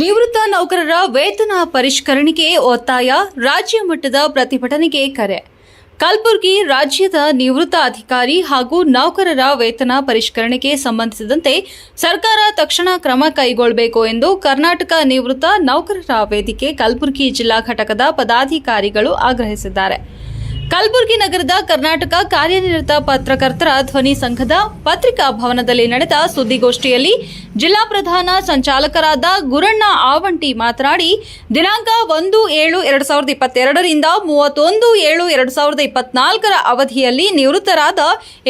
ನಿವೃತ್ತ ನೌಕರರ ವೇತನ ಪರಿಷ್ಕರಣೆಗೆ ಒತ್ತಾಯ ರಾಜ್ಯ ಮಟ್ಟದ ಪ್ರತಿಭಟನೆಗೆ ಕರೆ. ಕಲಬುರಗಿ ರಾಜ್ಯದ ನಿವೃತ್ತ ಅಧಿಕಾರಿ ಹಾಗೂ ನೌಕರರ ವೇತನ ಪರಿಷ್ಕರಣೆಗೆ ಸಂಬಂಧಿಸಿದಂತೆ ಸರ್ಕಾರ ತಕ್ಷಣ ಕ್ರಮ ಕೈಗೊಳ್ಳಬೇಕು ಎಂದು ಕರ್ನಾಟಕ ನಿವೃತ್ತ ನೌಕರರ ವೇದಿಕೆ ಕಲಬುರಗಿ ಜಿಲ್ಲಾ ಘಟಕದ ಪದಾಧಿಕಾರಿಗಳು ಆಗ್ರಹಿಸಿದ್ದಾರೆ. ಕಲಬುರಗಿ ನಗರದ ಕರ್ನಾಟಕ ಕಾರ್ಯನಿರತ ಪತ್ರಕರ್ತರ ಧ್ವನಿ ಸಂಘದ ಪತ್ರಿಕಾ ಭವನದಲ್ಲಿ ನಡೆದ ಸುದ್ದಿಗೋಷ್ಠಿಯಲ್ಲಿ ಜಿಲ್ಲಾ ಪ್ರಧಾನ ಸಂಚಾಲಕರಾದ ಗುರಣ್ಣ ಆವಂಟಿ ಮಾತನಾಡಿ, ದಿನಾಂಕ ಒಂದು ಏಳು ಎರಡು ಸಾವಿರದ ಇಪ್ಪತ್ತೆರಡರಿಂದ ಮೂವತ್ತೊಂದು ಏಳು ಎರಡು ಸಾವಿರದ ಇಪ್ಪತ್ನಾಲ್ಕರ ಅವಧಿಯಲ್ಲಿ ನಿವೃತ್ತರಾದ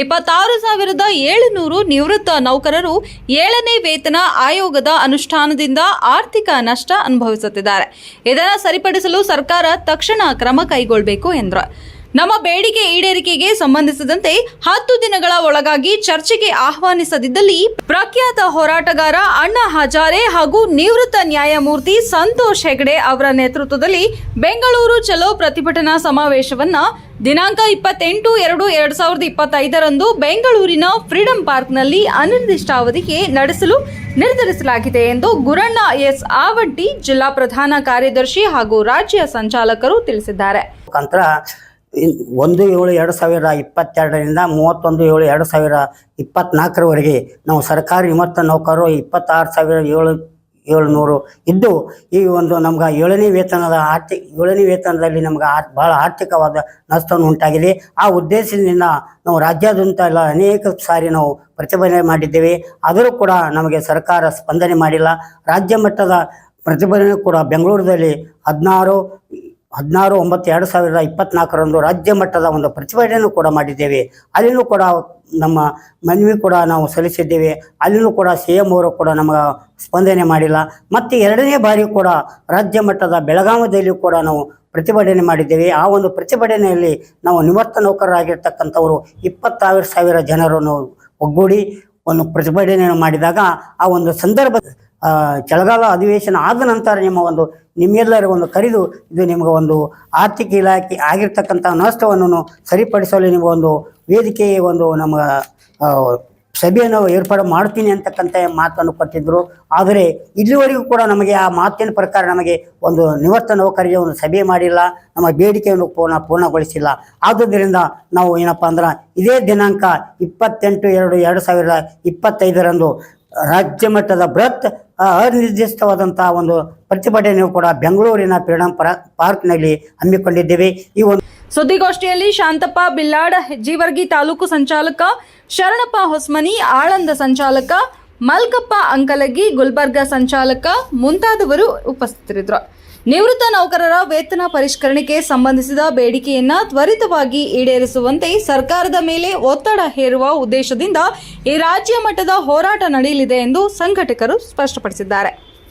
ಇಪ್ಪತ್ತಾರು ಸಾವಿರದ ಏಳುನೂರು ನಿವೃತ್ತ ನೌಕರರು ಏಳನೇ ವೇತನ ಆಯೋಗದ ಅನುಷ್ಠಾನದಿಂದ ಆರ್ಥಿಕ ನಷ್ಟ ಅನುಭವಿಸುತ್ತಿದ್ದಾರೆ. ಇದನ್ನು ಸರಿಪಡಿಸಲು ಸರ್ಕಾರ ತಕ್ಷಣ ಕ್ರಮ ಕೈಗೊಳ್ಳಬೇಕು ಎಂದರು. ನಮ್ಮ ಬೇಡಿಕೆ ಈಡೇರಿಕೆಗೆ ಸಂಬಂಧಿಸಿದಂತೆ ಹತ್ತು ದಿನಗಳ ಒಳಗಾಗಿ ಚರ್ಚೆಗೆ ಆಹ್ವಾನಿಸದಿದ್ದಲ್ಲಿ ಪ್ರಖ್ಯಾತ ಹೋರಾಟಗಾರ ಅಣ್ಣಾ ಹಜಾರೆ ಹಾಗೂ ನಿವೃತ್ತ ನ್ಯಾಯಮೂರ್ತಿ ಸಂತೋಷ್ ಹೆಗಡೆ ಅವರ ನೇತೃತ್ವದಲ್ಲಿ ಬೆಂಗಳೂರು ಚಲೋ ಪ್ರತಿಭಟನಾ ಸಮಾವೇಶವನ್ನ ದಿನಾಂಕ ಇಪ್ಪತ್ತೆಂಟು ಎರಡು ಎರಡ್ ಸಾವಿರದ ಇಪ್ಪತ್ತೈದರಂದು ಬೆಂಗಳೂರಿನ ಫ್ರೀಡಂ ಪಾರ್ಕ್ನಲ್ಲಿ ಅನಿರ್ದಿಷ್ಟಾವಧಿಗೆ ನಡೆಸಲು ನಿರ್ಧರಿಸಲಾಗಿದೆ ಎಂದು ಗುರಣ್ಣ ಎಸ್ ಆವಂಟಿ ಜಿಲ್ಲಾ ಪ್ರಧಾನ ಕಾರ್ಯದರ್ಶಿ ಹಾಗೂ ರಾಜ್ಯ ಸಂಚಾಲಕರು ತಿಳಿಸಿದ್ದಾರೆ. ಒಂದು ಏಳು ಎರಡು ಸಾವಿರ ಇಪ್ಪತ್ತೆರಡರಿಂದ ಮೂವತ್ತೊಂದು ಏಳು ಎರಡು ಸಾವಿರ ಇಪ್ಪತ್ನಾಲ್ಕರವರೆಗೆ ನಾವು ಸರ್ಕಾರಿ ನಿವೃತ್ತ ನೌಕರರು ಇಪ್ಪತ್ತಾರು ಸಾವಿರ ಏಳು, ಏಳುನೂರು ಇದ್ದು ಈ ಒಂದು ನಮ್ಗೆ ಏಳನೇ ವೇತನದ ಆರ್ಥಿಕ ಏಳನೇ ವೇತನದಲ್ಲಿ ನಮ್ಗೆ ಆರ್, ಭಾಳ ಆರ್ಥಿಕವಾದ ನಷ್ಟವನ್ನು ಉಂಟಾಗಿದೆ. ಆ ಉದ್ದೇಶದಿಂದ ನಾವು ರಾಜ್ಯಾದ್ಯಂತ ಎಲ್ಲ ಅನೇಕ ಸಾರಿ ನಾವು ಪ್ರತಿಭಟನೆ ಮಾಡಿದ್ದೇವೆ. ಆದರೂ ಕೂಡ ನಮಗೆ ಸರ್ಕಾರ ಸ್ಪಂದನೆ ಮಾಡಿಲ್ಲ. ರಾಜ್ಯ ಮಟ್ಟದ ಪ್ರತಿಭಟನೆ ಕೂಡ ಬೆಂಗಳೂರಿನಲ್ಲಿ ಹದಿನಾರು ಹದಿನಾರು, ಒಂಬತ್ತು, ಎರಡು ಸಾವಿರದ ಇಪ್ಪತ್ನಾಲ್ಕರಂದು ರಾಜ್ಯ ಮಟ್ಟದ ಒಂದು ಪ್ರತಿಭಟನೆಯನ್ನು ಕೂಡ ಮಾಡಿದ್ದೇವೆ. ಅಲ್ಲಿನೂ ಕೂಡ ನಮ್ಮ ಮನವಿ ಕೂಡ ನಾವು ಸಲ್ಲಿಸಿದ್ದೇವೆ. ಅಲ್ಲಿನೂ ಕೂಡ ಸಿ ಎಂ ಅವರು ಕೂಡ ನಮಗೆ ಸ್ಪಂದನೆ ಮಾಡಿಲ್ಲ. ಮತ್ತು ಎರಡನೇ ಬಾರಿ ಕೂಡ ರಾಜ್ಯ ಮಟ್ಟದ ಬೆಳಗಾವಿಯಲ್ಲಿ ಕೂಡ ನಾವು ಪ್ರತಿಭಟನೆ ಮಾಡಿದ್ದೇವೆ. ಆ ಒಂದು ಪ್ರತಿಭಟನೆಯಲ್ಲಿ ನಾವು ನಿವೃತ್ತ ನೌಕರರಾಗಿರ್ತಕ್ಕಂಥವರು ಇಪ್ಪತ್ತಾರು ಸಾವಿರ ಜನರನ್ನು ಒಗ್ಗೂಡಿ ಒಂದು ಪ್ರತಿಭಟನೆಯನ್ನು ಮಾಡಿದಾಗ ಆ ಒಂದು ಸಂದರ್ಭ ಚಳಿಗಾಲ ಅಧಿವೇಶನ ಆದ ನಂತರ ನಿಮ್ಮ ಒಂದು ನಿಮ್ಮೆಲ್ಲರ ಒಂದು ಕರೆದು, ಇದು ನಿಮಗೆ ಒಂದು ಆರ್ಥಿಕ ಇಲಾಖೆ ಆಗಿರ್ತಕ್ಕಂಥ ನಷ್ಟವನ್ನು ಸರಿಪಡಿಸಲು ನಿಮಗೆ ಒಂದು ವೇದಿಕೆ, ಒಂದು ನಮ್ಮ ಸಭೆಯನ್ನು ಏರ್ಪಾಡು ಮಾಡ್ತೀನಿ ಅಂತಕ್ಕಂಥ ಮಾತನ್ನು ಕೊಟ್ಟಿದ್ದರು ಆದರೆ ಇಲ್ಲಿವರೆಗೂ ಕೂಡ ನಮಗೆ ಆ ಮಾತಿನ ಪ್ರಕಾರ ನಮಗೆ ಒಂದು ನಿವೃತ್ತ ನೌಕರಿಗೆ ಒಂದು ಸಭೆ ಮಾಡಿಲ್ಲ. ನಮ್ಮ ಬೇಡಿಕೆಯನ್ನು ಪೂರ್ಣ, ಪೂರ್ಣಗೊಳಿಸಿಲ್ಲ. ಆದುದರಿಂದ ನಾವು ಏನಪ್ಪ ಅಂದ್ರೆ, ಇದೇ ದಿನಾಂಕ ಇಪ್ಪತ್ತೆಂಟು ಎರಡು ಎರಡು ಸಾವಿರದ ಇಪ್ಪತ್ತೈದರಂದು ರಾಜ್ಯ ಮಟ್ಟದ ಬೃಹತ್ ಅನಿರ್ದಿಷ್ಟವಾದಂತಹ ಒಂದು ಪ್ರತಿಭಟನೆಯು ಕೂಡ ಬೆಂಗಳೂರಿನ ಫ್ರೀಡಂ ಪಾರ್ಕ್ನಲ್ಲಿ ಹಮ್ಮಿಕೊಂಡಿದ್ದೇವೆ. ಈ ಒಂದು ಸುದ್ದಿಗೋಷ್ಠಿಯಲ್ಲಿ ಶಾಂತಪ್ಪ ಬಿಲ್ಲಾಡ್ ಜೀವರ್ಗಿ ತಾಲೂಕು ಸಂಚಾಲಕ, ಶರಣಪ್ಪ ಹೊಸ್ಮನಿ ಆಳಂದ ಸಂಚಾಲಕ, ಮಲ್ಕಪ್ಪ ಅಂಕಲಗಿ ಗುಲ್ಬರ್ಗ ಸಂಚಾಲಕ ಮುಂತಾದವರು ಉಪಸ್ಥಿತರಿದ್ದರು. ನಿವೃತ್ತ ನೌಕರರ ವೇತನ ಪರಿಷ್ಕರಣೆಗೆ ಸಂಬಂಧಿಸಿದ ಬೇಡಿಕೆಯನ್ನ ತ್ವರಿತವಾಗಿ ಈಡೇರಿಸುವಂತೆ ಸರ್ಕಾರದ ಮೇಲೆ ಒತ್ತಡ ಹೇರುವ ಉದ್ದೇಶದಿಂದ ಈ ರಾಜ್ಯ ಮಟ್ಟದ ಹೋರಾಟ ನಡೆಯಲಿದೆ ಎಂದು ಸಂಘಟಕರು ಸ್ಪಷ್ಟಪಡಿಸಿದ್ದಾರೆ.